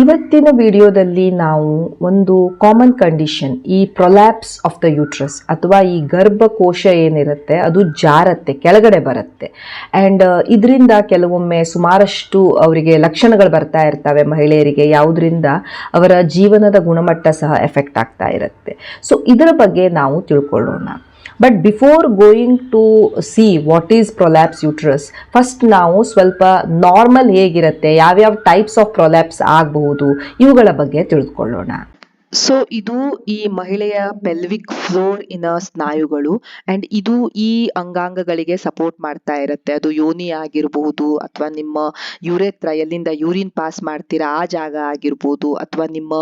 ಇವತ್ತಿನ ವಿಡಿಯೋದಲ್ಲಿ ನಾವು ಒಂದು ಕಾಮನ್ ಕಂಡೀಷನ್ ಈ ಪ್ರೊಲ್ಯಾಪ್ಸ್ ಆಫ್ ದ ಯೂಟ್ರಸ್ ಅಥವಾ ಈ ಗರ್ಭಕೋಶ ಏನಿರುತ್ತೆ, ಅದು ಜಾರತ್ತೆ, ಕೆಳಗಡೆ ಬರುತ್ತೆ. ಆ್ಯಂಡ್ ಇದರಿಂದ ಕೆಲವೊಮ್ಮೆ ಸುಮಾರಷ್ಟು ಅವರಿಗೆ ಲಕ್ಷಣಗಳು ಬರ್ತಾ ಇರ್ತವೆ ಮಹಿಳೆಯರಿಗೆ. ಯಾವುದರಿಂದ? ಅವರ ಜೀವನದ ಗುಣಮಟ್ಟ ಸಹ ಎಫೆಕ್ಟ್ ಆಗ್ತಾ ಇರುತ್ತೆ. ಸೊ ಇದರ ಬಗ್ಗೆ ನಾವು ತಿಳ್ಕೊಳ್ಳೋಣ. But before going to see what is prolapse uterus first ನಾವು ಸ್ವಲ್ಪ ನಾರ್ಮಲ್ ಹೇಗಿರುತ್ತೆ, ಯಾವ್ಯಾವ ಟೈಪ್ಸ್ ಆಫ್ ಪ್ರೊಲ್ಯಾಪ್ಸ್ ಆಗಬಹುದು, ಇವುಗಳ ಬಗ್ಗೆ ತಿಳ್ಕೊಳ್ಳೋಣ ಸೊ ಇದು ಈ ಮಹಿಳೆಯ ಪೆಲ್ವಿಕ್ ಫ್ಲೋರ್ ಇನ ಸ್ನಾಯುಗಳು ಅಂಡ್ ಇದು ಈ ಅಂಗಾಂಗಗಳಿಗೆ ಸಪೋರ್ಟ್ ಮಾಡ್ತಾ ಇರುತ್ತೆ. ಅದು ಯೋನಿ ಆಗಿರಬಹುದು ಅಥವಾ ನಿಮ್ಮ ಯುರೇತ್ರ ಎಲ್ಲಿಂದ ಯೂರಿನ್ ಪಾಸ್ ಮಾಡ್ತೀರಾ ಆ ಜಾಗ ಆಗಿರ್ಬೋದು ಅಥವಾ ನಿಮ್ಮ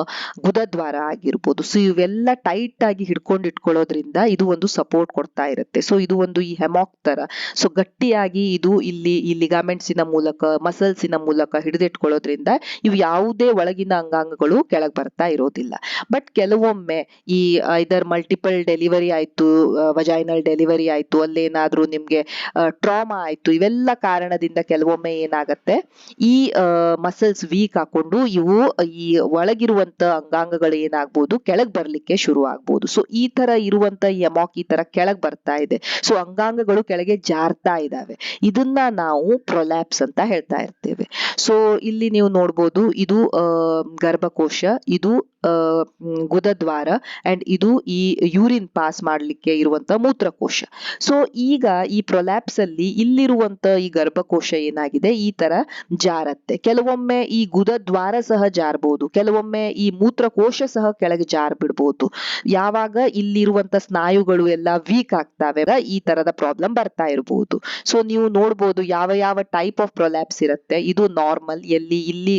ಗುದದ್ವಾರ ಆಗಿರ್ಬೋದು. ಸೊ ಇವೆಲ್ಲ ಟೈಟ್ ಆಗಿ ಹಿಡ್ಕೊಂಡು ಇಟ್ಕೊಳ್ಳೋದ್ರಿಂದ ಇದು ಒಂದು ಸಪೋರ್ಟ್ ಕೊಡ್ತಾ ಇರುತ್ತೆ. ಸೊ ಇದು ಒಂದು ಈ ಹೆಮಾಕ್ ತರ ಸೊ ಗಟ್ಟಿಯಾಗಿ ಇದು ಇಲ್ಲಿ ಈ ಲಿಗಾಮೆಂಟ್ಸಿನ ಮೂಲಕ ಮಸಲ್ಸಿನ ಮೂಲಕ ಹಿಡಿದಿಟ್ಕೊಳ್ಳೋದ್ರಿಂದ ಇವು ಯಾವುದೇ ಒಳಗಿನ ಅಂಗಾಂಗಗಳು ಕೆಳಗೆ ಬರ್ತಾ ಇರೋದಿಲ್ಲ. ಬಟ್ ಕೆಲವೊಮ್ಮೆ ಈ ಇದರ್ ಮಲ್ಟಿಪಲ್ ಡೆಲಿವರಿ ಆಯ್ತು ವಜೈನಲ್ ಡೆಲಿವರಿ ಆಯ್ತು ಅಲ್ಲೇನಾದ್ರೂ ನಿಮ್ಗೆ ಟ್ರಾಮಾ ಆಯ್ತು, ಇವೆಲ್ಲ ಕಾರಣದಿಂದ ಕೆಲವೊಮ್ಮೆ ಏನಾಗತ್ತೆ, ಈ ಮಸಲ್ಸ್ ವೀಕ್ ಹಾಕೊಂಡು ಇವು, ಈ ಒಳಗಿರುವಂತ ಅಂಗಾಂಗಗಳು ಏನಾಗ್ಬೋದು, ಕೆಳಗ್ ಬರ್ಲಿಕ್ಕೆ ಶುರು ಆಗ್ಬೋದು. ಸೊ ಈ ತರ ಇರುವಂತ ಎಮಾಕ್ ಈ ತರ ಕೆಳಗ್ ಬರ್ತಾ ಇದೆ. ಸೊ ಅಂಗಾಂಗಗಳು ಕೆಳಗೆ ಜಾರ್ತಾ ಇದಾವೆ. ಇದನ್ನ ನಾವು ಪ್ರೊಲ್ಯಾಪ್ಸ್ ಅಂತ ಹೇಳ್ತಾ ಇರ್ತೇವೆ. ಸೊ ಇಲ್ಲಿ ನೀವು ನೋಡ್ಬೋದು, ಇದು ಗರ್ಭಕೋಶ, ಇದು ಗುದದ್ವಾರ ಅಂಡ್ ಇದು ಈ ಯೂರಿನ್ ಪಾಸ್ ಮಾಡಲಿಕ್ಕೆ ಇರುವಂತ ಮೂತ್ರಕೋಶ. ಸೊ ಈಗ ಈ ಪ್ರೊಲ್ಯಾಪ್ಸ್ ಅಲ್ಲಿ ಇಲ್ಲಿರುವಂತ ಈ ಗರ್ಭಕೋಶ ಏನಾಗಿದೆ? ಈ ತರ ಜಾರತ್ತೆ. ಕೆಲವೊಮ್ಮೆ ಈ ಗುದದ್ವಾರ ಸಹ ಜಾರಬಹುದು ಕೆಲವೊಮ್ಮೆ ಈ ಮೂತ್ರಕೋಶ ಸಹ ಕೆಳಗೆ ಜಾರ್ ಬಿಡ್ಬೋದು ಯಾವಾಗ ಇಲ್ಲಿರುವಂತ ಸ್ನಾಯುಗಳು ಎಲ್ಲ ವೀಕ್ ಆಗ್ತಾವೆ ಈ ತರದ ಪ್ರಾಬ್ಲಮ್ ಬರ್ತಾ ಇರಬಹುದು ಸೊ ನೀವು ನೋಡ್ಬೋದು ಯಾವ ಯಾವ ಟೈಪ್ ಆಫ್ ಪ್ರೊಲ್ಯಾಪ್ಸ್ ಇರುತ್ತೆ. ಇದು ನಾರ್ಮಲ್ ಎಲ್ಲಿ, ಇಲ್ಲಿ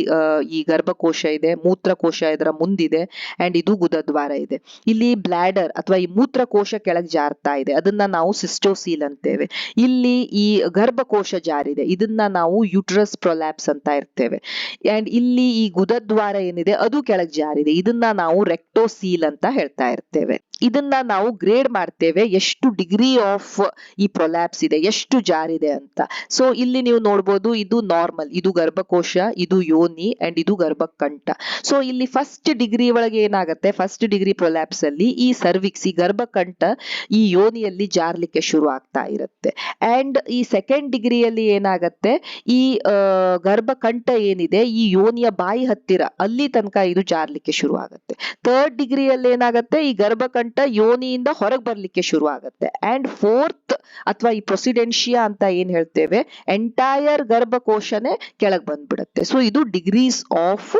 ಈ ಗರ್ಭಕೋಶ ಇದೆ, ಮೂತ್ರಕೋಶ ಇದರ ಮುಂದಿದೆ. ಅಂಡ್ ಇದು ಗುದದ್ವಾರ ಇದೆ. ಇಲ್ಲಿ ಬ್ಲಾಡರ್ ಅಥವಾ ಈ ಮೂತ್ರಕೋಶ ಕೆಳಗೆ ಜಾರ್ತಾ ಇದೆ. ಅದನ್ನ ನಾವು ಸಿಸ್ಟೋಸೀಲ್ ಅಂತೇವೆ. ಇಲ್ಲಿ ಈ ಗರ್ಭಕೋಶ ಜಾರಿದೆ. ಇದನ್ನ ನಾವು ಯುಟ್ರಸ್ ಪ್ರೊಲ್ಯಾಪ್ಸ್ ಅಂತ ಇರ್ತೇವೆ. ಅಂಡ್ ಇಲ್ಲಿ ಈ ಗುದದ್ವಾರ ಏನಿದೆ? ಅದು ಕೆಳಗೆ ಜಾರಿದೆ. ಇದನ್ನ ನಾವು ರೆಕ್ಟೋಸೀಲ್ ಅಂತ ಹೇಳ್ತಾ ಇರ್ತೇವೆ. ಇದನ್ನ ನಾವು ಗ್ರೇಡ್ ಮಾಡ್ತೇವೆ. ಎಷ್ಟು ಡಿಗ್ರಿ ಆಫ್ ಈ ಪ್ರೊಲ್ಯಾಪ್ಸ್ ಇದೆ, ಎಷ್ಟು ಜಾರಿದೆ ಅಂತ. ಸೊ ಇಲ್ಲಿ ನೀವು ನೋಡ್ಬೋದು ಇದು ನಾರ್ಮಲ್ ಇದು ಗರ್ಭಕೋಶ, ಇದು ಯೋನಿ ಅಂಡ್ ಇದು ಗರ್ಭಕಂಠ. ಸೊ ಇಲ್ಲಿ ಫಸ್ಟ್ ಡಿಗ್ರಿ ಒಳಗೆ ಏನಾಗುತ್ತೆ? ಫಸ್ಟ್ ಡಿಗ್ರಿ ಪ್ರೊಲ್ಯಾಪ್ಸ್ ಅಲ್ಲಿ ಈ ಸರ್ವಿಕ್ಸ್ ಈ ಗರ್ಭಕಂಠ ಈ ಯೋನಿಯಲ್ಲಿ ಜಾರ್ಲಿಕ್ಕೆ ಶುರು ಆಗ್ತಾ ಇರುತ್ತೆ. ಅಂಡ್ ಈ ಸೆಕೆಂಡ್ ಡಿಗ್ರಿಯಲ್ಲಿ ಏನಾಗತ್ತೆ? ಈ ಗರ್ಭಕಂಠ ಏನಿದೆ? ಈ ಯೋನಿಯ ಬಾಯಿ ಹತ್ತಿರ, ಅಲ್ಲಿ ತನಕ ಇದು ಜಾರ್ಲಿಕ್ಕೆ ಶುರು ಆಗುತ್ತೆ. ಥರ್ಡ್ ಡಿಗ್ರಿಯಲ್ಲಿ ಏನಾಗುತ್ತೆ? ಈ ಗರ್ಭಕಂಠ ಯೋನಿಯಿಂದ ಹೊರಗೆ ಬರ್ಲಿಕ್ಕೆ ಶುರು ಆಗುತ್ತೆ ಅಂಡ್ ಫೋರ್ತ್ ಅಥವಾ ಈ ಪ್ರೊಸಿಡೆನ್ಶಿಯಾ ಅಂತ ಏನ್ ಹೇಳ್ತೇವೆ? ಎಂಟೈರ್ ಗರ್ಭಕೋಶನೇ ಕೆಳಗೆ ಬಂದ್ಬಿಡುತ್ತೆ. ಸೊ ಇದು degrees of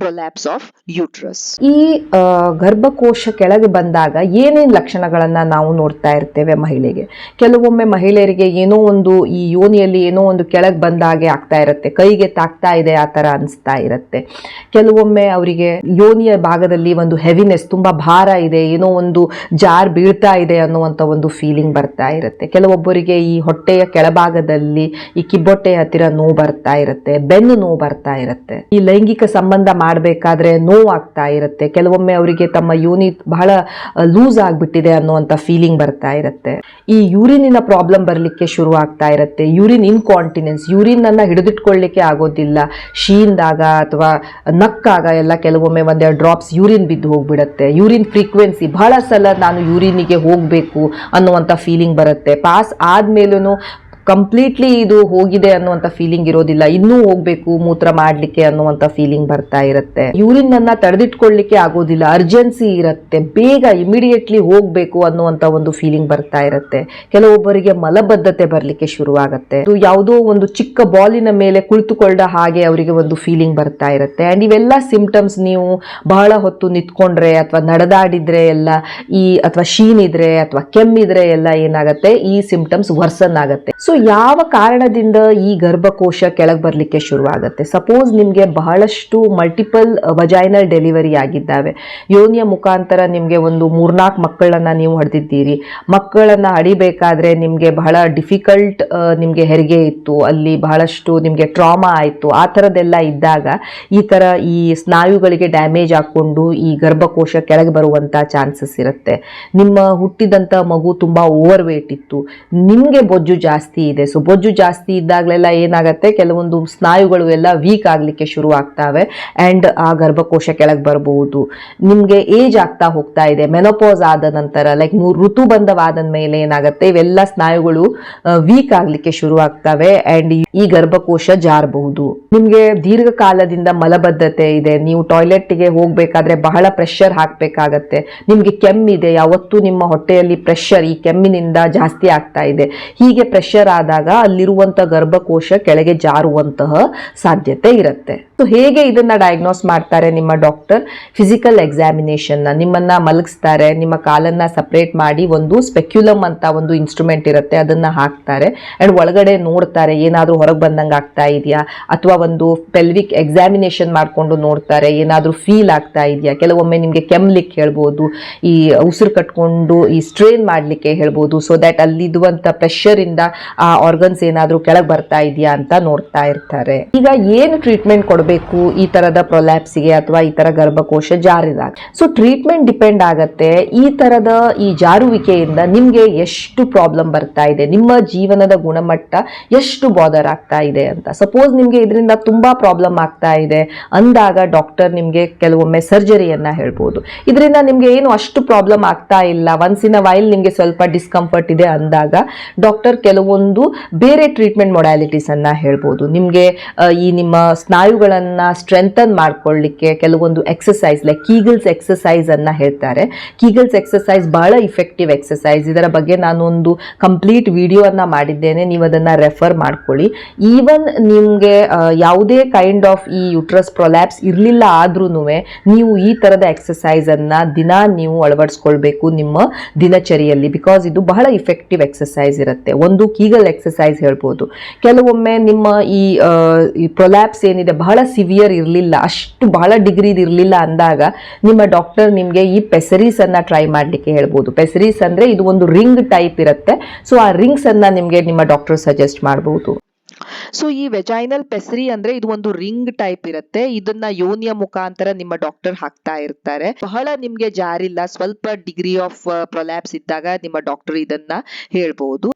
prolapse of uterus ಈ ಗರ್ಭಕೋಶ ಕೆಳಗೆ ಬಂದಾಗ ಏನೇನ್ ಲಕ್ಷಣಗಳನ್ನ ನಾವು ನೋಡ್ತಾ ಇರ್ತೇವೆ ಮಹಿಳೆಗೆ? ಕೆಲವೊಮ್ಮೆ ಮಹಿಳೆಯರಿಗೆ ಏನೋ ಒಂದು ಈ ಯೋನಿಯಲ್ಲಿ ಏನೋ ಒಂದು ಕೆಳಗೆ ಬಂದಾಗೆ ಆಗ್ತಾ ಇರುತ್ತೆ. ಕೈಗೆ ತಾಕ್ತಾ ಇದೆ, ಆ ತರ ಅನಿಸ್ತಾ ಇರುತ್ತೆ. ಕೆಲವೊಮ್ಮೆ ಅವರಿಗೆ ಯೋನಿಯ ಭಾಗದಲ್ಲಿ ಒಂದು ಹೆವಿನೆಸ್ ತುಂಬಾ ಭಾರ ಇದೆ, ಏನೋ ಒಂದು ಜಾರ್ ಬೀಳ್ತಾ ಇದೆ ಅನ್ನುವಂಥ ಒಂದು ಫೀಲಿಂಗ್ ಬರ್ತಾ ಇರುತ್ತೆ. ಕೆಲವೊಬ್ಬರಿಗೆ ಈ ಹೊಟ್ಟೆಯ ಕೆಳಭಾಗದಲ್ಲಿ ಈ ಕಿಬ್ಬೊಟ್ಟೆಯ ಹತ್ತಿರ ನೋವು ಬರ್ತಾ ಇರುತ್ತೆ, ಬೆನ್ನು ನೋವು ಬರ್ತಾ ಇರುತ್ತೆ. ಈ ಲೈಂಗಿಕ ಸಂಬಂಧ ಮಾಡಬೇಕಾದ್ರೆ ನೋವಾಗ್ತಾ ಇರುತ್ತೆ. ಕೆಲವೊಮ್ಮೆ ಅವರಿಗೆ ತಮ್ಮ ಯೂನಿಟ್ ಬಹಳ ಲೂಸ್ ಆಗಿಬಿಟ್ಟಿದೆ ಅನ್ನುವಂಥ ಫೀಲಿಂಗ್ ಬರ್ತಾ ಇರುತ್ತೆ. ಈ ಯೂರಿನಿನ ಪ್ರಾಬ್ಲಮ್ ಬರಲಿಕ್ಕೆ ಶುರು ಆಗ್ತಾ ಇರುತ್ತೆ. ಯೂರಿನ್ ಇನ್ಕಾಂಟಿನೆನ್ಸ್ ಯೂರಿನ್ ಅನ್ನ ಹಿಡಿದಿಟ್ಕೊಳ್ಳಿಕ್ಕೆ ಆಗೋದಿಲ್ಲ. ಶೀಂದಾಗ ಅಥವಾ ನಕ್ಕಾಗ ಎಲ್ಲ ಕೆಲವೊಮ್ಮೆ ಒಂದೆರಡು ಡ್ರಾಪ್ಸ್ ಯೂರಿನ್ ಬಿದ್ದು ಹೋಗ್ಬಿಡುತ್ತೆ. ಯೂರಿನ್ ಫ್ರೀಕ್ವೆನ್ಸಿ ಬಹಳ ಸಲ ನಾನು ಯೂರಿನಿಗೆ ಹೋಗಬೇಕು ಅನ್ನುವಂಥ ಫೀಲಿಂಗ್ ಬರುತ್ತೆ. ಪಾಸ್ ಆದ್ಮೇಲೂ ಕಂಪ್ಲೀಟ್ಲಿ ಇದು ಹೋಗಿದೆ ಅನ್ನುವಂತ ಫೀಲಿಂಗ್ ಇರೋದಿಲ್ಲ. ಇನ್ನೂ ಹೋಗ್ಬೇಕು, ಮೂತ್ರ ಮಾಡ್ಲಿಕ್ಕೆ ಅನ್ನುವಂತ ಫೀಲಿಂಗ್ ಬರ್ತಾ ಇರುತ್ತೆ. ಯೂರಿನ್ ಅನ್ನ ತಡೆದಿಟ್ಕೊಳ್ಳಿಕ್ಕೆ ಆಗೋದಿಲ್ಲ. ಅರ್ಜೆನ್ಸಿ ಇರುತ್ತೆ. ಬೇಗ ಇಮಿಡಿಯೇಟ್ಲಿ ಹೋಗ್ಬೇಕು ಅನ್ನುವಂತ ಒಂದು ಫೀಲಿಂಗ್ ಬರ್ತಾ ಇರುತ್ತೆ. ಕೆಲವೊಬ್ಬರಿಗೆ ಮಲಬದ್ಧತೆ ಬರ್ಲಿಕ್ಕೆ ಶುರುವಾಗುತ್ತೆ. ಇದು ಯಾವುದೋ ಒಂದು ಚಿಕ್ಕ ಬಾಲಿನ ಮೇಲೆ ಕುಳಿತುಕೊಳ್ಳ ಹಾಗೆ ಅವರಿಗೆ ಒಂದು ಫೀಲಿಂಗ್ ಬರ್ತಾ ಇರುತ್ತೆ. ಅಂಡ್ ಇವೆಲ್ಲ ಸಿಂಪ್ಟಮ್ಸ್ ನೀವು ಬಹಳ ಹೊತ್ತು ನಿಂತ್ಕೊಂಡ್ರೆ ಅಥವಾ ನಡೆದಾಡಿದ್ರೆ ಎಲ್ಲ, ಈ, ಅಥವಾ ಶೀನ್ ಇದ್ರೆ ಅಥವಾ ಕೆಮ್ಮಿದ್ರೆ ಎಲ್ಲ ಏನಾಗುತ್ತೆ? ಈ ಸಿಂಪ್ಟಮ್ಸ್ ವರ್ಸನ್ ಆಗುತ್ತೆ. ಸೊ ಯಾವ ಕಾರಣದಿಂದ ಈ ಗರ್ಭಕೋಶ ಕೆಳಗೆ ಬರಲಿಕ್ಕೆ ಶುರುವಾಗುತ್ತೆ? ಸಪೋಸ್ ನಿಮಗೆ ಬಹಳಷ್ಟು ಮಲ್ಟಿಪಲ್ ವಜೈನಲ್ ಡೆಲಿವರಿ ಆಗಿದ್ದಾವೆ. ಯೋನಿಯ ಮುಖಾಂತರ ನಿಮಗೆ ಒಂದು ಮೂರ್ನಾಲ್ಕು ಮಕ್ಕಳನ್ನು ನೀವು ಹೊಡೆದಿದ್ದೀರಿ. ಮಕ್ಕಳನ್ನು ಹಡಿಬೇಕಾದ್ರೆ ನಿಮಗೆ ಬಹಳ ಡಿಫಿಕಲ್ಟ್ ನಿಮಗೆ ಹೆರಿಗೆ ಇತ್ತು. ಅಲ್ಲಿ ಬಹಳಷ್ಟು ನಿಮಗೆ ಟ್ರಾಮಾ ಆಯಿತು. ಆ ಥರದ್ದೆಲ್ಲ ಇದ್ದಾಗ ಈ ಥರ ಈ ಸ್ನಾಯುಗಳಿಗೆ ಡ್ಯಾಮೇಜ್ ಹಾಕ್ಕೊಂಡು ಈ ಗರ್ಭಕೋಶ ಕೆಳಗೆ ಬರುವಂಥ ಚಾನ್ಸಸ್ ಇರುತ್ತೆ. ನಿಮ್ಮ ಹುಟ್ಟಿದಂಥ ಮಗು ತುಂಬ ಓವರ್ ವೇಟ್ ಇತ್ತು. ನಿಮಗೆ ಬೊಜ್ಜು ಜಾಸ್ತಿ ಇದೆ. ಸೊ ಬೊಜ್ಜು ಜಾಸ್ತಿ ಇದ್ದಾಗಲೆಲ್ಲ ಏನಾಗುತ್ತೆ? ಕೆಲವೊಂದು ಸ್ನಾಯುಗಳು ಎಲ್ಲ ವೀಕ್ ಆಗಲಿಕ್ಕೆ ಶುರು ಆಗ್ತವೆ ಆ್ಯಂಡ್ ಆ, ಗರ್ಭಕೋಶ ಕೆಳಗೆ ಬರಬಹುದು ನಿಮಗೆ ಏಜ್ ಆಗ್ತಾ ಹೋಗ್ತಾ ಇದೆ. ಮೆನೋಪೋಸ್ ಆದ ನಂತರ ಲೈಕ್ ಋತುಬಂಧವಾದ ಮೇಲೆ ಏನಾಗುತ್ತೆ? ಇವೆಲ್ಲ ಸ್ನಾಯುಗಳು ವೀಕ್ ಆಗಲಿಕ್ಕೆ ಶುರು ಆಗ್ತವೆ ಆ್ಯಂಡ್ ಈ ಗರ್ಭಕೋಶ ಜಾರಬಹುದು. ನಿಮಗೆ ದೀರ್ಘಕಾಲದಿಂದ ಮಲಬದ್ಧತೆ ಇದೆ. ನೀವು ಟಾಯ್ಲೆಟ್ಗೆ ಹೋಗಬೇಕಾದ್ರೆ ಬಹಳ ಪ್ರೆಷರ್ ಹಾಕಬೇಕಾಗತ್ತೆ. ನಿಮಗೆ ಕೆಮ್ಮಿದೆ ಯಾವತ್ತೂ ನಿಮ್ಮ ಹೊಟ್ಟೆಯಲ್ಲಿ ಪ್ರೆಷರ್ ಈ ಕೆಮ್ಮಿನಿಂದ ಜಾಸ್ತಿ ಆಗ್ತಾ ಇದೆ. ಹೀಗೆ ಪ್ರೆಷರ್ ಆದಾಗ ಅಲ್ಲಿರುವಂಥ ಗರ್ಭಕೋಶ ಕೆಳಗೆ ಜಾರುವಂತಹ ಸಾಧ್ಯತೆ ಇರುತ್ತೆ. ಸೊ ಹೇಗೆ ಇದನ್ನ ಡಯಾಗ್ನೋಸ್ ಮಾಡ್ತಾರೆ ನಿಮ್ಮ ಡಾಕ್ಟರ್ ಫಿಸಿಕಲ್ ಎಕ್ಸಾಮಿನೇಷನ್ ನಿಮ್ಮನ್ನ ಮಲಗಿಸ್ತಾರೆ, ನಿಮ್ಮ ಕಾಲನ್ನ ಸಪ್ರೇಟ್ ಮಾಡಿ ಒಂದು ಸ್ಪೆಕ್ಯುಲಮ್ ಅಂತ ಒಂದು ಇನ್ಸ್ಟ್ರೂಮೆಂಟ್ ಇರುತ್ತೆ, ಅದನ್ನ ಹಾಕ್ತಾರೆ. ಅಂಡ್ ಒಳಗಡೆ ನೋಡ್ತಾರೆ, ಏನಾದರೂ ಹೊರಗೆ ಬಂದಂಗೆ ಆಗ್ತಾ ಇದೆಯಾ? ಅಥವಾ ಒಂದು ಪೆಲ್ವಿಕ್ ಎಕ್ಸಾಮಿನೇಷನ್ ಮಾಡಿಕೊಂಡು ನೋಡ್ತಾರೆ, ಏನಾದರೂ ಫೀಲ್ ಆಗ್ತಾ ಇದೆಯಾ? ಕೆಲವೊಮ್ಮೆ ನಿಮಗೆ ಕೆಮ್ಲಿಕ್ಕೆ ಹೇಳ್ಬೋದು, ಈ ಉಸಿರು ಕಟ್ಕೊಂಡು ಈ ಸ್ಟ್ರೇನ್ ಮಾಡಲಿಕ್ಕೆ ಹೇಳ್ಬೋದು. ಸೊ ದ್ಯಾಟ್ ಪ್ರೆಷರ್ ಪ್ರೆಷರಿಂದ ಆ ಆರ್ಗನ್ಸ್ ಏನಾದರೂ ಕೆಳಗೆ ಬರ್ತಾ ಇದೆಯಾ ಅಂತ ನೋಡ್ತಾ ಇರ್ತಾರೆ. ಈಗ ಏನು ಟ್ರೀಟ್ಮೆಂಟ್ ಕೊಡಬೇಕು ಈ ತರದ ಪ್ರೊಲ್ಯಾಪ್ಸಿಗೆ ಅಥವಾ ಈ ತರ ಗರ್ಭಕೋಶ ಜಾರಿದಾಗ? ಸೊ ಟ್ರೀಟ್ಮೆಂಟ್ ಡಿಪೆಂಡ್ ಆಗತ್ತೆ. ಈ ತರದ ಈ ಜಾರುವಿಕೆಯಿಂದ ನಿಮ್ಗೆ ಎಷ್ಟು ಪ್ರಾಬ್ಲಮ್ ಬರ್ತಾ ಇದೆ? ನಿಮ್ಮ ಜೀವನದ ಗುಣಮಟ್ಟ ಎಷ್ಟು ಬಾದರ್ ಆಗ್ತಾ ಇದೆ ಅಂತ. ಸಪೋಸ್ ನಿಮ್ಗೆ ಇದರಿಂದ ತುಂಬಾ ಪ್ರಾಬ್ಲಮ್ ಆಗ್ತಾ ಇದೆ. ಅಂದಾಗ ಡಾಕ್ಟರ್ ನಿಮ್ಗೆ ಕೆಲವೊಮ್ಮೆ ಸರ್ಜರಿಯನ್ನ ಹೇಳ್ಬೋದು. ಇದರಿಂದ ನಿಮ್ಗೆ ಏನು ಅಷ್ಟು ಪ್ರಾಬ್ಲಮ್ ಆಗ್ತಾ ಇಲ್ಲ. ಒನ್ಸ್ ಇನ್ ವೈಲ್ ನಿಮ್ಗೆ ಸ್ವಲ್ಪ ಡಿಸ್ಕಂಫರ್ಟ್ ಇದೆ ಅಂದಾಗ ಡಾಕ್ಟರ್ ಕೆಲವೊಂದು ಬೇರೆ ಟ್ರೀಟ್ಮೆಂಟ್ ಮೊಡಾಲಿಟೀಸ್ ಅನ್ನ ಹೇಳ್ಬೋದು. ನಿಮಗೆ ಈ ನಿಮ್ಮ ಸ್ನಾಯುಗಳನ್ನು ಸ್ಟ್ರೆಂಥನ್ ಮಾಡ್ಕೊಳ್ಳಿಕ್ಕೆ ಕೆಲವೊಂದು ಎಕ್ಸಸೈಸ್ ಲೈಕ್ ಕೀಗಲ್ಸ್ ಎಕ್ಸಸೈಸ್ ಅನ್ನ ಹೇಳ್ತಾರೆ. ಕೀಗಲ್ಸ್ ಎಕ್ಸಸೈಸ್ ಬಹಳ ಇಫೆಕ್ಟಿವ್ ಎಕ್ಸಸೈಸ್ ಇದರ ಬಗ್ಗೆ ನಾನು ಒಂದು ಕಂಪ್ಲೀಟ್ ವಿಡಿಯೋನ ಮಾಡಿದ್ದೇನೆ. ನೀವು ಅದನ್ನ ರೆಫರ್ ಮಾಡ್ಕೊಳ್ಳಿ. ಈವನ್ ನಿಮಗೆ ಯಾವುದೇ ಕೈಂಡ್ ಆಫ್ ಈ ಯುಟ್ರಸ್ ಪ್ರೊಲ್ಯಾಪ್ಸ್ ಇರಲಿಲ್ಲ ಆದ್ರೂ ನೀವು ಈ ಥರದ ಎಕ್ಸಸೈಸ್ ಅನ್ನ ದಿನ ನೀವು ಅಳವಡಿಸ್ಕೊಳ್ಬೇಕು ನಿಮ್ಮ ದಿನಚರಿಯಲ್ಲಿ. ಬಿಕಾಸ್ ಇದು ಬಹಳ ಇಫೆಕ್ಟಿವ್ ಎಕ್ಸಸೈಸ್ ಇರುತ್ತೆ. ಒಂದು ಕೀಗಲ್ ಎಕ್ಸಸೈಸ್ ಹೇಳ್ಬೋದು. ಕೆಲವೊಮ್ಮೆ ನಿಮ್ಮ ಈ ಪ್ರೊಲ್ಯಾಪ್ಸ್ ಏನಿದೆ ಬಹಳ ಸಿವಿಯರ್ ಇರಲಿಲ್ಲ, ಅಷ್ಟು ಬಹಳ ಡಿಗ್ರಿ ಇರಲಿಲ್ಲ ಅಂದಾಗ ನಿಮ್ಮ ಡಾಕ್ಟರ್ ನಿಮಗೆ ಈ ಪೆಸರೀಸನ್ನು ಟ್ರೈ ಮಾಡಲಿಕ್ಕೆ ಹೇಳ್ಬೋದು. ಪೆಸರೀಸ್ ಅಂದ್ರೆ ಇದು ಒಂದು ರಿಂಗ್ ಟೈಪ್ ಇರುತ್ತೆ ಸೊ ಆ ರಿಂಗ್ಸ್ ಅನ್ನ ನಿಮಗೆ ನಿಮ್ಮ ಡಾಕ್ಟರ್ ಸಜೆಸ್ಟ್ ಮಾಡಬಹುದು ಸೊ ಈ ವೆಜೈನಲ್ ಪೆಸರಿ ಅಂದ್ರೆ ಇದು ಒಂದು ರಿಂಗ್ ಟೈಪ್ ಇರುತ್ತೆ, ಇದನ್ನ ಯೋನಿಯ ಮುಖಾಂತರ ನಿಮ್ಮ ಡಾಕ್ಟರ್ ಹಾಕ್ತಾ ಇರ್ತಾರೆ. ಬಹಳ ನಿಮ್ಗೆ ಜಾರಿಲ್ಲ, ಸ್ವಲ್ಪ ಡಿಗ್ರಿ ಆಫ್ ಪ್ರೊಲ್ಯಾಪ್ಸ್ ಇದ್ದಾಗ ನಿಮ್ಮ ಡಾಕ್ಟರ್ ಇದನ್ನ ಹೇಳ್ಬಹುದು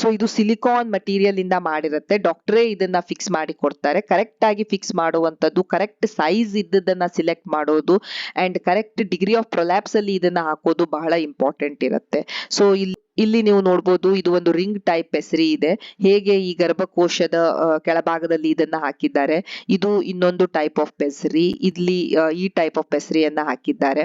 ಸೊ ಇದು ಸಿಲಿಕಾನ್ ಮಟೀರಿಯಲ್ ಇಂದ ಮಾಡಿರುತ್ತೆ. ಡಾಕ್ಟರೇ ಇದನ್ನ ಫಿಕ್ಸ್ ಮಾಡಿ ಕೊಡ್ತಾರೆ. ಕರೆಕ್ಟ್ ಆಗಿ ಫಿಕ್ಸ್ ಮಾಡುವಂತದ್ದು ಕರೆಕ್ಟ್ ಸೈಜ್ ಇದ್ದದನ್ನ ಸಿಲೆಕ್ಟ್ ಮಾಡೋದು and correct degree of prolapse ಅಲ್ಲಿ ಇದನ್ನ ಹಾಕೋದು ಬಹಳ ಇಂಪಾರ್ಟೆಂಟ್ ಇರುತ್ತೆ. ಸೊ ಇಲ್ಲಿ ಇಲ್ಲಿ ನೀವು ನೋಡ್ಬೋದು ಇದು ಒಂದು ರಿಂಗ್ ಟೈಪ್ ಹೆಸರಿ ಇದೆ. ಹೇಗೆ ಈ ಗರ್ಭಕೋಶದ ಕೆಳಭಾಗದಲ್ಲಿ ಇದನ್ನ ಹಾಕಿದ್ದಾರೆ. ಇದು ಇನ್ನೊಂದು ಟೈಪ್ ಆಫ್ ಪೆಸರಿ ಇಲ್ಲಿ ಈ ಟೈಪ್ ಆಫ್ ಪೆಸರಿಯನ್ನ ಹಾಕಿದ್ದಾರೆ.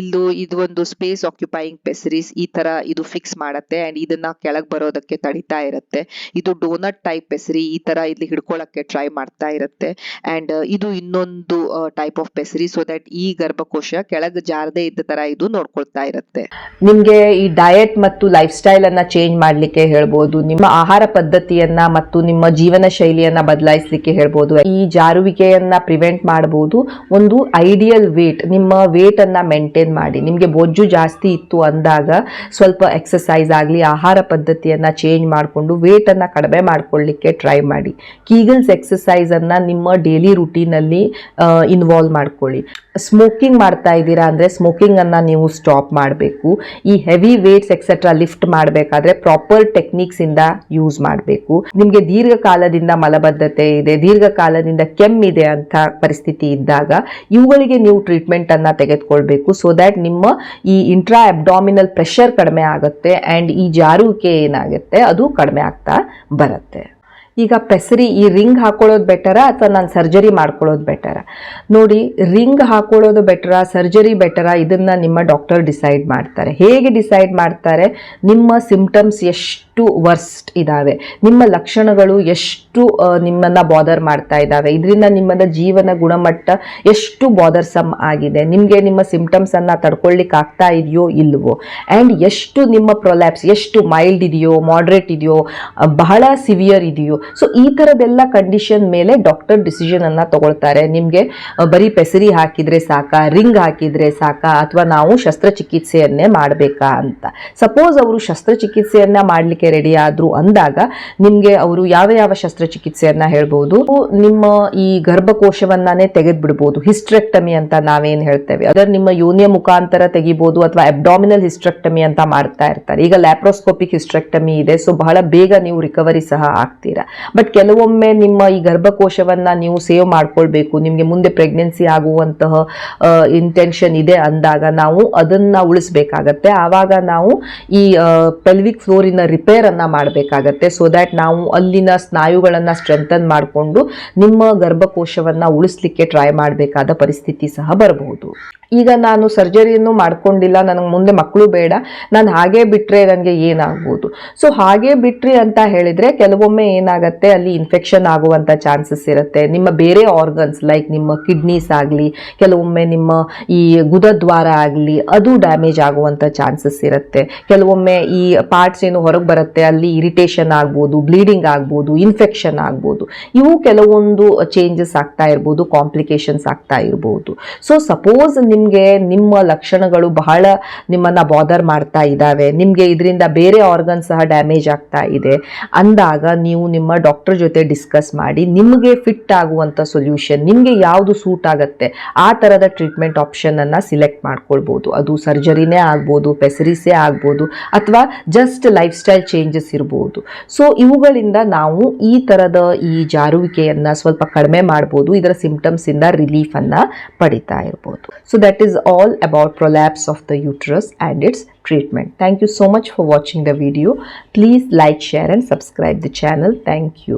ಇಲ್ಲೂ ಇದು ಒಂದು ಸ್ಪೇಸ್ ಆಕ್ಯುಪೈಯಿಂಗ್ ಪೆಸರೀಸ್ ಈ ತರ ಇದು ಫಿಕ್ಸ್ ಮಾಡತ್ತೆ. ಅಂಡ್ ಇದನ್ನ ಕೆಳಗ್ ಬರೋದಕ್ಕೆ ತಡಿತಾ ಇರುತ್ತೆ. ಇದು ಡೋನಟ್ ಟೈಪ್ ಪೆಸರಿ ಈ ತರ ಇಲ್ಲಿ ಹಿಡ್ಕೊಳಕ್ಕೆ ಟ್ರೈ ಮಾಡ್ತಾ ಇರುತ್ತೆ. ಅಂಡ್ ಇದು ಇನ್ನೊಂದು type of pessary so that ಈ ಗರ್ಭಕೋಶ ಕೆಳಗ್ ಜಾರದೇ ಇದ್ದ ತರ ಇದು ನೋಡ್ಕೊಳ್ತಾ ಇರುತ್ತೆ. ನಿಮ್ಗೆ ಈ ಡಯಟ್ ಮತ್ತು ಲೈಫ್ ಸ್ಟೈಲ್ ಅನ್ನ ಚೇಂಜ್ ಮಾಡ್ಲಿಕ್ಕೆ ಹೇಳ್ಬೋದು, ನಿಮ್ಮ ಆಹಾರ ಪದ್ಧತಿಯನ್ನ ಮತ್ತು ನಿಮ್ಮ ಜೀವನ ಶೈಲಿಯನ್ನ ಬದಲಾಯಿಸಲಿಕ್ಕೆ ಹೇಳ್ಬೋದು. ಈ ಜಾರುವಿಕೆಯನ್ನ ಪ್ರಿವೆಂಟ್ ಮಾಡಬಹುದು ಒಂದು ಐಡಿಯಲ್ ವೇಟ್ ನಿಮ್ಮ ವೇಟ್ ಅನ್ನ ಮೇಂಟೈನ್ ಮಾಡಿ. ನಿಮ್ಗೆ ಬೊಜ್ಜು ಜಾಸ್ತಿ ಇತ್ತು ಅಂದಾಗ ಸ್ವಲ್ಪ ಎಕ್ಸಸೈಸ್ ಆಗಲಿ, ಆಹಾರ ಪದ್ಧತಿಯನ್ನ ಚೇಂಜ್ ಮಾಡಿಕೊಂಡು ವೇಟ್ ಅನ್ನ ಕಡಿಮೆ ಮಾಡ್ಕೊಳ್ಳಿಕ್ಕೆ ಟ್ರೈ ಮಾಡಿ. ಕೀಗಲ್ಸ್ ಎಕ್ಸಸೈಸ್ ಅನ್ನ ನಿಮ್ಮ ಡೈಲಿ ರುಟೀನಲ್ಲಿ ಇನ್ವಾಲ್ವ್ ಮಾಡ್ಕೊಳ್ಳಿ. ಸ್ಮೋಕಿಂಗ್ ಮಾಡ್ತಾ ಇದ್ದೀರಾ ಅಂದ್ರೆ ಸ್ಮೋಕಿಂಗ್ ಅನ್ನ ನೀವು ಸ್ಟಾಪ್ ಮಾಡಬೇಕು. ಈ ಹೆವಿ ವೇಟ್ಸ್ ಎಕ್ಸೆಟ್ರಾ ಲಿಫ್ಟ್ ಮಾಡಬೇಕಾದ್ರೆ ಪ್ರಾಪರ್ ಟೆಕ್ನಿಕ್ಸ್ ಇಂದ ಯೂಸ್ ಮಾಡಬೇಕು. ನಿಮಗೆ ದೀರ್ಘಕಾಲದಿಂದ ಮಲಬದ್ಧತೆ ಇದೆ, ದೀರ್ಘಕಾಲದಿಂದ ಕೆಮ್ಮಿದೆ ಅಂತ ಪರಿಸ್ಥಿತಿ ಇದ್ದಾಗ ಇವುಗಳಿಗೆ ನೀವು ಟ್ರೀಟ್ಮೆಂಟ್ ಅನ್ನ ತೆಗೆದುಕೊಳ್ಬೇಕು. ಸೊ ದ್ಯಾಟ್ ನಿಮ್ಮ ಈ ಇಂಟ್ರಾ ಅಬ್ಡಾಮಿನಲ್ ಪ್ರೆಷರ್ ಕಡಿಮೆ ಆಗುತ್ತೆ ಅಂಡ್ ಈ ಜಾರುವಿಕೆ ಏನಾಗುತ್ತೆ ಅದು ಕಡಿಮೆ ಆಗ್ತಾ ಬರುತ್ತೆ. ಈಗ ಪೆಸರಿ ಈ ರಿಂಗ್ ಹಾಕೊಳ್ಳೋದು ಬೆಟರ ಅಥವಾ ನಾನು ಸರ್ಜರಿ ಮಾಡ್ಕೊಳ್ಳೋದು ಬೆಟರ ನೋಡಿ, ರಿಂಗ್ ಹಾಕೊಳ್ಳೋದು ಬೆಟರ ಸರ್ಜರಿ ಬೆಟರ ಇದನ್ನು ನಿಮ್ಮ ಡಾಕ್ಟರ್ ಡಿಸೈಡ್ ಮಾಡ್ತಾರೆ. ಹೇಗೆ ಡಿಸೈಡ್ ಮಾಡ್ತಾರೆ? ನಿಮ್ಮ ಸಿಂಪ್ಟಮ್ಸ್ ಎಷ್ಟು ವರ್ಸ್ಟ್ ಇದ್ದಾವೆ ನಿಮ್ಮ ಲಕ್ಷಣಗಳು ಎಷ್ಟು ನಿಮ್ಮನ್ನು ಬಾದರ್ ಮಾಡ್ತಾ ಇದ್ದಾವೆ ಇದರಿಂದ ನಿಮ್ಮದ ಜೀವನ ಗುಣಮಟ್ಟ ಎಷ್ಟು ಬಾದರ್ಸಮ್ ಆಗಿದೆ? ನಿಮಗೆ ನಿಮ್ಮ ಸಿಂಪ್ಟಮ್ಸನ್ನು ತಡ್ಕೊಳ್ಳಿಕ್ಕೆ ಆಗ್ತಾ ಇದೆಯೋ ಇಲ್ಲವೋ ಆ್ಯಂಡ್ ಎಷ್ಟು ನಿಮ್ಮ ಪ್ರೊಲ್ಯಾಪ್ಸ್ ಎಷ್ಟು ಮೈಲ್ಡ್ ಇದೆಯೋ ಮಾಡ್ರೇಟ್ ಇದೆಯೋ ಬಹಳ ಸಿವಿಯರ್ ಇದೆಯೋ? ಸೊ ಈ ಥರದ್ದೆಲ್ಲ ಕಂಡೀಷನ್ ಮೇಲೆ ಡಾಕ್ಟರ್ ಡಿಸಿಷನ್ ಅನ್ನ ತಗೊಳ್ತಾರೆ. ನಿಮಗೆ ಬರೀ ಪೆಸರಿ ಹಾಕಿದ್ರೆ ಸಾಕಾ, ರಿಂಗ್ ಹಾಕಿದ್ರೆ ಸಾಕಾ, ಅಥವಾ ನಾವು ಶಸ್ತ್ರಚಿಕಿತ್ಸೆಯನ್ನೇ ಮಾಡಬೇಕಾ ಅಂತ. ಸಪೋಸ್ ಅವರು ಶಸ್ತ್ರಚಿಕಿತ್ಸೆಯನ್ನ ಮಾಡಲಿಕ್ಕೆ ರೆಡಿ ಆದ್ರು ಅಂದಾಗ, ನಿಮಗೆ ಅವರು ಯಾವ ಯಾವ ಶಸ್ತ್ರಚಿಕಿತ್ಸೆಯನ್ನ ಹೇಳ್ಬೋದು? ನಿಮ್ಮ ಈ ಗರ್ಭಕೋಶವನ್ನೇ ತೆಗೆದು ಬಿಡ್ಬೋದು ಹಿಸ್ಟ್ರೆಕ್ಟಮಿ ಅಂತ ನಾವೇನ್ ಹೇಳ್ತೇವೆ. ಅದರ ನಿಮ್ಮ ಯೋನಿಯ ಮುಖಾಂತರ ತೆಗಿಬೋದು ಅಥವಾ ಅಬ್ಡಾಮಿನಲ್ ಹಿಸ್ಟ್ರೆಕ್ಟಮಿ ಅಂತ ಮಾಡ್ತಾ ಇರ್ತಾರೆ. ಈಗ ಲ್ಯಾಪ್ರೋಸ್ಕೋಪಿಕ್ ಹಿಸ್ಟ್ರೆಕ್ಟಮಿ ಇದೆ. ಸೊ ಬಹಳ ಬೇಗ ನೀವು ರಿಕವರಿ ಸಹ ಆಗ್ತೀರಾ. ಬಟ್ ಕೆಲವೊಮ್ಮೆ ನಿಮ್ಮ ಈ ಗರ್ಭಕೋಶವನ್ನ ನೀವು ಸೇವ್ ಮಾಡ್ಕೊಳ್ಬೇಕು. ನಿಮಗೆ ಮುಂದೆ ಪ್ರೆಗ್ನೆನ್ಸಿ ಆಗುವಂತಹ ಇಂಟೆನ್ಷನ್ ಇದೆ ಅಂದಾಗ ನಾವು ಅದನ್ನ ಉಳಿಸ್ಬೇಕಾಗತ್ತೆ. ಆವಾಗ ನಾವು ಈ ಪೆಲ್ವಿಕ್ ಫ್ಲೋರಿನ ರಿಪೇರ್ ಅನ್ನ ಮಾಡಬೇಕಾಗತ್ತೆ. ಸೊ ದ್ಯಾಟ್ ನಾವು ಅಲ್ಲಿನ ಸ್ನಾಯುಗಳನ್ನ ಸ್ಟ್ರೆಂಥನ್ ಮಾಡಿಕೊಂಡು ನಿಮ್ಮ ಗರ್ಭಕೋಶವನ್ನ ಉಳಿಸ್ಲಿಕ್ಕೆ ಟ್ರೈ ಮಾಡಬೇಕಾದ ಪರಿಸ್ಥಿತಿ ಸಹ ಬರಬಹುದು. ಈಗ ನಾನು ಸರ್ಜರಿಯನ್ನು ಮಾಡ್ಕೊಂಡಿಲ್ಲ, ನನಗೆ ಮುಂದೆ ಮಕ್ಕಳು ಬೇಡ, ನಾನು ಹಾಗೆ ಬಿಟ್ಟರೆ ನನಗೆ ಏನಾಗ್ಬೋದು? ಸೊ ಹಾಗೆ ಬಿಟ್ರಿ ಅಂತ ಹೇಳಿದರೆ ಕೆಲವೊಮ್ಮೆ ಏನಾಗುತ್ತೆ, ಅಲ್ಲಿ ಇನ್ಫೆಕ್ಷನ್ ಆಗುವಂಥ ಚಾನ್ಸಸ್ ಇರುತ್ತೆ. ನಿಮ್ಮ ಬೇರೆ ಆರ್ಗನ್ಸ್ ಲೈಕ್ ನಿಮ್ಮ ಕಿಡ್ನೀಸ್ ಆಗಲಿ, ಕೆಲವೊಮ್ಮೆ ನಿಮ್ಮ ಈ ಗುದದ್ವಾರ ಆಗಲಿ, ಅದು ಡ್ಯಾಮೇಜ್ ಆಗುವಂಥ ಚಾನ್ಸಸ್ ಇರುತ್ತೆ. ಕೆಲವೊಮ್ಮೆ ಈ ಪಾರ್ಟ್ಸ್ ಏನು ಹೊರಗೆ ಬರುತ್ತೆ, ಅಲ್ಲಿ ಇರಿಟೇಷನ್ ಆಗ್ಬೋದು ಬ್ಲೀಡಿಂಗ್ ಆಗ್ಬೋದು ಇನ್ಫೆಕ್ಷನ್ ಆಗ್ಬೋದು. ಇವು ಕೆಲವೊಂದು ಚೇಂಜಸ್ ಆಗ್ತಾ ಇರ್ಬೋದು ಕಾಂಪ್ಲಿಕೇಶನ್ಸ್ ಆಗ್ತಾ ಇರ್ಬೋದು. ಸೊ ಸಪೋಸ್ ನಿಮಗೆ ನಿಮ್ಮ ಲಕ್ಷಣಗಳು ಬಹಳ ನಿಮ್ಮನ್ನ ಬಾದರ್ ಮಾಡ್ತಾ ಇದ್ದಾವೆ ನಿಮಗೆ ಇದರಿಂದ ಬೇರೆ ಆರ್ಗನ್ ಸಹ ಡ್ಯಾಮೇಜ್ ಆಗ್ತಾ ಇದೆ. ಅಂದಾಗ ನೀವು ನಿಮ್ಮ ಡಾಕ್ಟರ್ ಜೊತೆ ಡಿಸ್ಕಸ್ ಮಾಡಿ, ನಿಮಗೆ ಫಿಟ್ ಆಗುವಂಥ ಸೊಲ್ಯೂಷನ್ ನಿಮಗೆ ಯಾವುದು ಸೂಟ್ ಆಗುತ್ತೆ, ಆ ಥರದ ಟ್ರೀಟ್ಮೆಂಟ್ ಆಪ್ಷನ್ ಅನ್ನ ಸಿಲೆಕ್ಟ್ ಮಾಡ್ಕೊಳ್ಬೋದು. ಅದು ಸರ್ಜರಿನೇ ಆಗ್ಬೋದು ಪೆಸರಿಸೇ ಆಗ್ಬೋದು, ಅಥವಾ ಜಸ್ಟ್ ಲೈಫ್ ಸ್ಟೈಲ್ ಚೇಂಜಸ್ ಇರ್ಬೋದು. ಸೊ ಇವುಗಳಿಂದ ನಾವು ಈ ಥರದ ಈ ಜಾರುವಿಕೆಯನ್ನು ಸ್ವಲ್ಪ ಕಡಿಮೆ ಮಾಡ್ಬೋದು. ಇದರ ಸಿಂಪ್ಟಮ್ಸಿಂದ ಇಂದ ರಿಲೀಫ್ ಅನ್ನ ಪಡಿತಾ ಇರ್ಬೋದು. So that is all about prolapse of the uterus and its treatment. Thank you so much for watching the video. Please like, share and subscribe the channel. Thank you.